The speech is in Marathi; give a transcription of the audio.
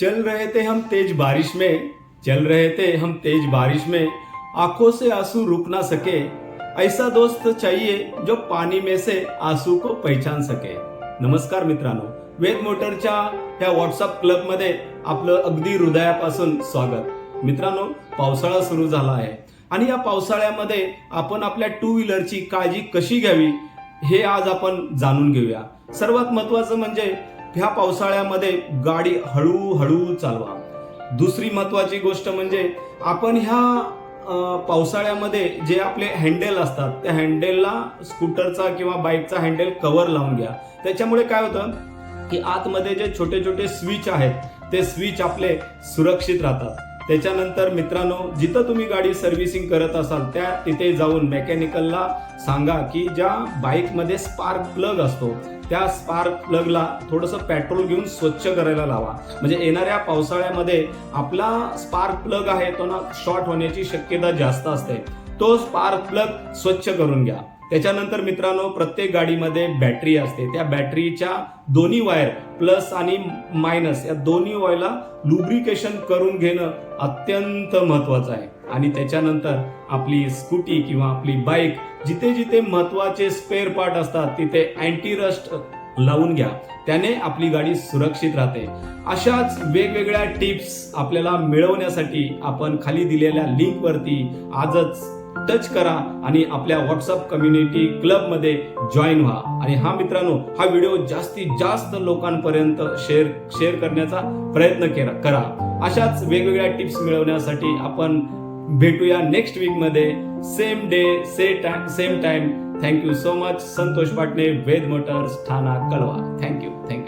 चल रहे थे हम तेज बारिश में चल रहे थे हम तेज बारिश में आंखों से आंसू रुक ना सके। ऐसा दोस्त चाहिए जो पानी में से आंसू को पहचान सके। नमस्कार मित्रांनो वेद मोटरच्या ह्या व्हॉट्सअप क्लबमध्ये आपलं अगदी हृदयापासून स्वागत. मित्रांनो पावसाळा सुरू झाला आहे. आणि या पावसाळ्यामध्ये आपण आपल्या टू व्हीलरची काळजी कशी घ्यावी हे आज आपण जाणून घेऊया. सर्वात महत्वाचं म्हणजे ह्या पावसाळ्यामध्ये गाडी हळूहळू चालवा. दुसरी महत्वाची गोष्ट म्हणजे आपण ह्या पावसाळ्यामध्ये जे आपले हँडेल असतात त्या हँडेलला स्कूटरचा किंवा बाईकचा हँडेल कव्हर लावून घ्या. त्याच्यामुळे काय होतं की आतमध्ये जे छोटे छोटे स्विच आहेत ते स्विच आपले सुरक्षित राहतात. त्याच्यानंतर मित्रांनो जिथं तुम्ही गाडी सर्व्हिसिंग करत असाल त्या तिथे जाऊन मेकॅनिकलला सांगा की ज्या बाईकमध्ये स्पार्क प्लग असतो त्या स्पार्क प्लगला थोडंसं पेट्रोल घेऊन स्वच्छ करायला लावा. म्हणजे येणाऱ्या पावसाळ्यामध्ये आपला स्पार्क प्लग आहे तो ना शॉर्ट होण्याची शक्यता जास्त असते. तो स्पार्क प्लग स्वच्छ करून घ्या. त्याच्यानंतर मित्रांनो प्रत्येक गाडीमध्ये बॅटरी असते. त्या बॅटरीच्या दोन्ही वायर प्लस आणि मायनस या दोन्ही वायरला लुब्रिकेशन करून घेणं अत्यंत महत्वाचं आहे. आणि त्याच्यानंतर आपली स्कूटी किंवा आपली बाईक जिथे जिथे महत्त्वाचे स्पेअर पार्ट असतात तिथे अँटी रस्ट लावून घ्या. त्याने आपली गाडी सुरक्षित राहते. अशाच वेगवेगळ्या टिप्स आपल्याला मिळवण्यासाठी आपण खाली दिलेल्या लिंकवरती आजच टच करा आणि आपल्या व्हॉट्सअप कम्युनिटी क्लबमध्ये जॉईन व्हा. आणि हा मित्रांनो हा व्हिडिओ जास्तीत जास्त लोकांपर्यंत शेअर शेअर करण्याचा प्रयत्न केला करा. अशाच वेगवेगळ्या टिप्स मिळवण्यासाठी आपण भेटूया नेक्स्ट वीकमध्ये. Same day say time same time thank you so much Santosh Patne Ved motors Thane Kalwa thank you thank you